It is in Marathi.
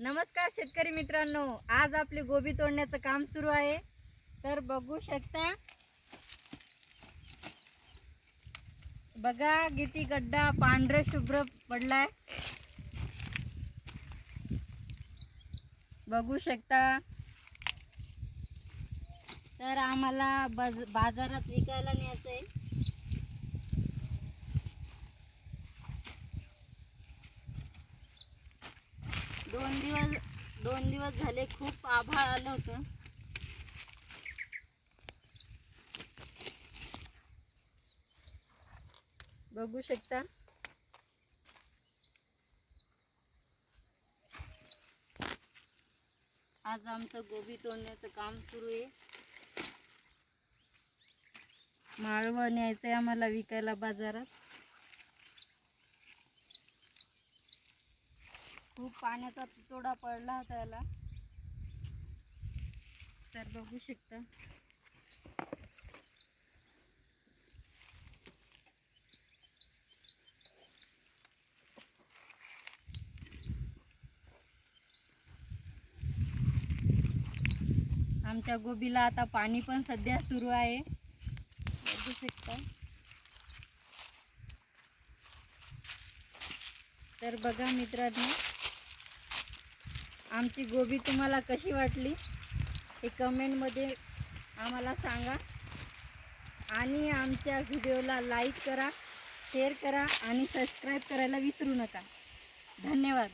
नमस्कार शेतकरी मित्रांनो आज आपले गोबी तोडण्याचं काम सुरू आहे. तर बघू शकता बघा किती गड्डा पांढरे शुभ्र पडलाय. बघू शकता. तर आम्हाला बाज बाजारात विकायला न्यायचं आहे दोन दिवस दोन दिवस झाले खूप आभाळ आलं होतं. बघू शकता. आज आमचं गोबी तोडण्याचं काम सुरू आहे. माळवण न्यायचं आहे आम्हाला विकायला बाजारात. खूप पाण्याचा तुतोडा पडला होता याला. तर बघू शकता. आमच्या गोबीला आता पाणी पण सध्या सुरू आहे. बघू शकता. तर बघा मित्रांनो आमची गोबी तुम्हाला कशी वाटली हे कमेंटमध्ये आम्हाला सांगा. आणि आमच्या व्हिडिओला लाईक करा शेअर करा आणि सबस्क्राईब करायला विसरू नका. धन्यवाद.